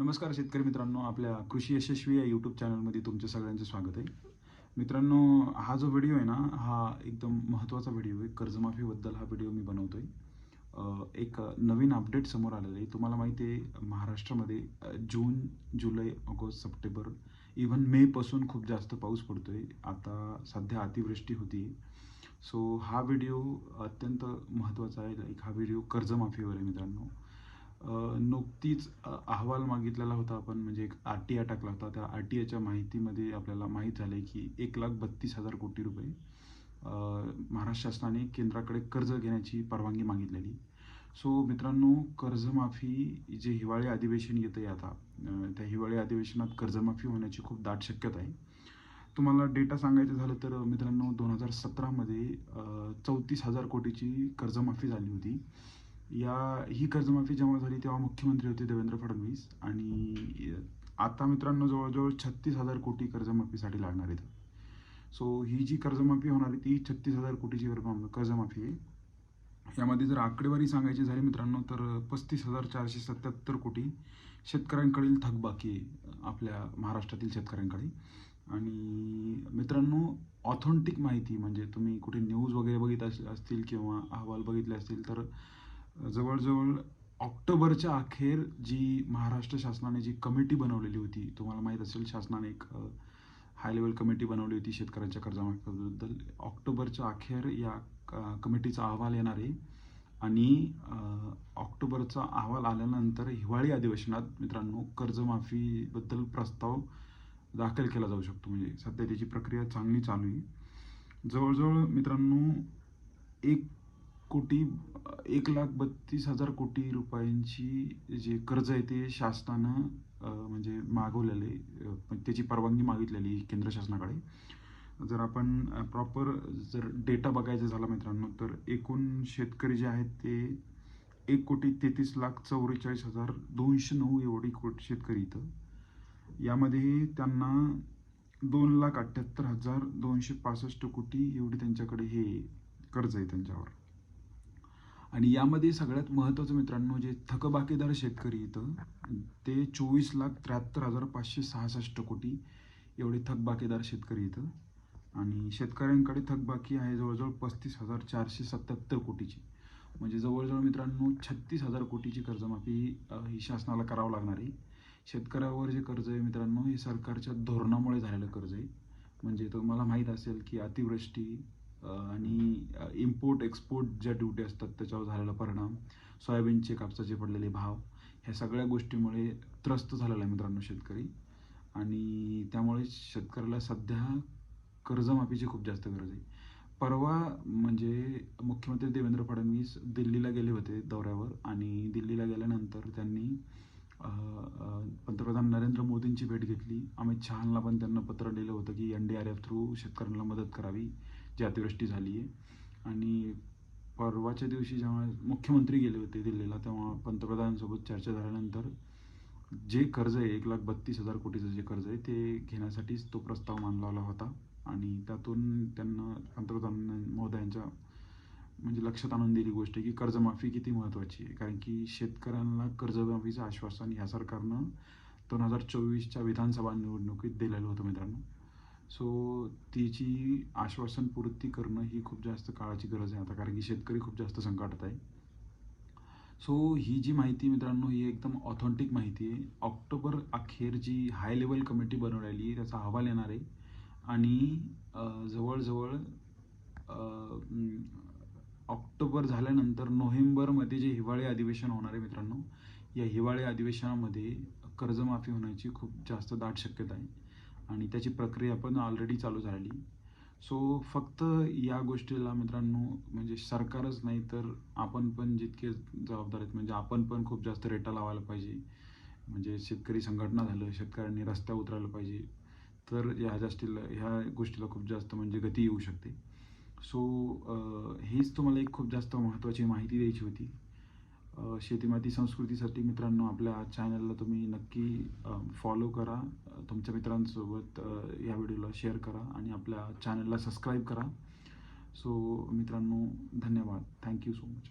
नमस्कार शेतकरी मित्रांनो आपल्या कृषी यशस्वी या यूट्यूब चॅनलमध्ये तुमच्या सगळ्यांचं स्वागत आहे. मित्रांनो हा जो व्हिडिओ आहे ना हा एकदम महत्त्वाचा व्हिडिओ आहे. कर्जमाफीबद्दल हा व्हिडिओ मी बनवतो आहे एक नवीन अपडेट समोर आलेलं आहे. तुम्हाला माहिती आहे महाराष्ट्रामध्ये जून जुलै ऑगस्ट सप्टेंबर इव्हन मेपासून खूप जास्त पाऊस पडतो आहे आता सध्या अतिवृष्टी होती सो हा व्हिडिओ अत्यंत महत्त्वाचा आहे. लाईक हा व्हिडिओ कर्जमाफीवर आहे मित्रांनो. नुकतीच अहवाल मागितलेला होता आपण. म्हणजे एक आर टी आय टाकला होता. त्या आर टी आयच्या माहितीमध्ये आपल्याला माहीत झालं आहे की एक लाख बत्तीस हजार कोटी रुपये महाराष्ट्र शासनाने केंद्राकडे कर्ज घेण्याची परवानगी मागितलेली. सो मित्रांनो कर्जमाफी जे हिवाळी अधिवेशन येतं आहे आता त्या हिवाळी अधिवेशनात कर्जमाफी होण्याची खूप दाट शक्यता आहे. तुम्हाला डेटा सांगायचं झालं तर मित्रांनो दोन हजार सतरामध्ये चौतीस हजार कोटीची कर्जमाफी झाली होती. या ही कर्जमाफी जेव्हा झाली तेव्हा मुख्यमंत्री होते देवेंद्र फडणवीस. आणि आता मित्रांनो जवळजवळ छत्तीस हजार कोटी कर्जमाफीसाठी लागणार आहेत. सो ही जी कर्जमाफी होणार आहे ती छत्तीस हजार कोटीची कर्जमाफी आहे. यामध्ये जर आकडेवारी सांगायची झाली मित्रांनो तर पस्तीस हजार चारशे सत्याहत्तर कोटी शेतकऱ्यांकडील थकबाकी आपल्या महाराष्ट्रातील शेतकऱ्यांकडे. आणि मित्रांनो ऑथेंटिक माहिती म्हणजे तुम्ही कुठे न्यूज वगैरे बघित असतील किंवा अहवाल बघितले असतील तर जवळजवळ ऑक्टोबरच्या अखेर जी महाराष्ट्र शासनाने जी कमिटी बनवलेली होती तुम्हाला माहीत असेल शासनाने एक हाय लेवल कमिटी बनवली होती शेतकऱ्यांच्या कर्जामाफीबद्दल. ऑक्टोबरच्या अखेर या क- कमिटीचा अहवाल येणार आहे आणि ऑक्टोबरचा अहवाल आल्यानंतर हिवाळी अधिवेशनात मित्रांनो कर्जमाफीबद्दल प्रस्ताव दाखल केला जाऊ शकतो. म्हणजे सध्या त्याची प्रक्रिया चांगली चालू आहे. जवळजवळ मित्रांनो एक कोटी एक लाख बत्तीस हजार कोटी रुपयांची जे कर्ज आहे ते शासनानं म्हणजे मागवलेलं आहे. पण त्याची परवानगी मागितलेली केंद्र शासनाकडे. जर आपण प्रॉपर जर डेटा बघायचा झाला मित्रांनो तर एकूण शेतकरी जे आहेत ते एक कोटी तेहतीस लाख चौवेचाळीस हजार दोनशे नऊ एवढी कोटी शेतकरी इथं. यामध्ये त्यांना दोन लाख अठ्ठ्याहत्तर हजार दोनशे पासष्ट कोटी एवढी त्यांच्याकडे हे कर्ज आहे त्यांच्यावर. आणि यामध्ये सगळ्यात महत्त्वाचं मित्रांनो जे थकबाकीदार शेतकरी इथं ते चोवीस लाख त्र्याहत्तर हजार पाचशे सहासष्ट कोटी एवढे थकबाकीदार शेतकरी इथं. आणि शेतकऱ्यांकडे थकबाकी आहे जवळजवळ पस्तीस हजार चारशे सत्याहत्तर कोटीची. म्हणजे जवळजवळ मित्रांनो छत्तीस हजार कोटीची कर्जमाफी ही शासनाला करावं लागणार आहे. शेतकऱ्यावर जे कर्ज आहे मित्रांनो हे सरकारच्या धोरणामुळे झालेलं कर्ज आहे. म्हणजे तुम्हाला माहीत असेल की अतिवृष्टी आणि इम्पोर्ट एक्सपोर्ट ज्या ड्युटी असतात त्याच्यावर झालेला परिणाम सोयाबीनचे कापसाचे पडलेले भाव ह्या सगळ्या गोष्टीमुळे त्रस्त झालेला आहे मित्रांनो शेतकरी. आणि त्यामुळे शेतकऱ्याला सध्या कर्जमाफीची खूप जास्त गरज आहे. परवा म्हणजे मुख्यमंत्री देवेंद्र फडणवीस दिल्लीला गेले होते दौऱ्यावर आणि दिल्लीला गेल्यानंतर त्यांनी पंतप्रधान नरेंद्र मोदींची भेट घेतली. अमित शहांना पण त्यांना पत्र लिहिलं होतं की N D R F through शेतकऱ्यांना मदत करावी. जी अतिवृष्टी झाली आहे. आणि परवाच्या दिवशी जेव्हा मुख्यमंत्री गेले होते दिल्लीला तेव्हा पंतप्रधानांसोबत चर्चा झाल्यानंतर जे कर्ज आहे एक लाख बत्तीस हजार कोटीचं जे कर्ज आहे ते घेण्यासाठीच तो प्रस्ताव मांडलेला होता. आणि त्यातून त्यांना पंतप्रधान महोदयांच्या म्हणजे लक्षात आणून दिली गोष्ट आहे की कर्जमाफी किती महत्त्वाची आहे. कारण की शेतकऱ्यांना कर्जमाफीचं आश्वासन ह्या सरकारनं दोन हजार चोवीसच्या विधानसभा निवडणुकीत दिलेलं होतं मित्रांनो. सो तिची आश्वासन पूर्ती करणं ही खूप जास्त काळाची गरज आहे आता कारण की शेतकरी खूप जास्त संकटात आहे. सो ही जी माहिती मित्रांनो ही एकदम ऑथेंटिक माहिती आहे. ऑक्टोबर अखेर जी हाय लेवल कमिटी बनवलेली आहे त्याचा अहवाल येणार आहे. आणि जवळजवळ ऑक्टोबर झाल्यानंतर नोव्हेंबरमध्ये जे हिवाळी अधिवेशन होणार आहे मित्रांनो या हिवाळी अधिवेशनामध्ये कर्जमाफी होण्याची खूप जास्त दाट शक्यता आहे. आणि त्याची प्रक्रिया पण ऑलरेडी चालू झाली सो फक्त या गोष्टीला मित्रांनो म्हणजे सरकारच नाही तर आपण पण जितके जबाबदार आहेत म्हणजे आपण पण खूप जास्त रेटा लावायला पाहिजे. म्हणजे शेतकरी संघटना झालं शेतकऱ्यांनी रस्त्या उतरायला पाहिजे. तर ह्या जास्तीला ह्या गोष्टीला खूप जास्त म्हणजे गती येऊ शकते. सो हीच तुम्हाला एक खूप जास्त महत्त्वाची माहिती द्यायची होती. शेतीमाती संस्कृतीसाठी मित्रांनो आपल्या चॅनलला तुम्ही नक्की फॉलो करा. तुमच्या मित्रांसोबत या व्हिडिओला शेअर करा आणि आपल्या चॅनलला सबस्क्राईब करा. सो मित्रांनो धन्यवाद. Thank you so much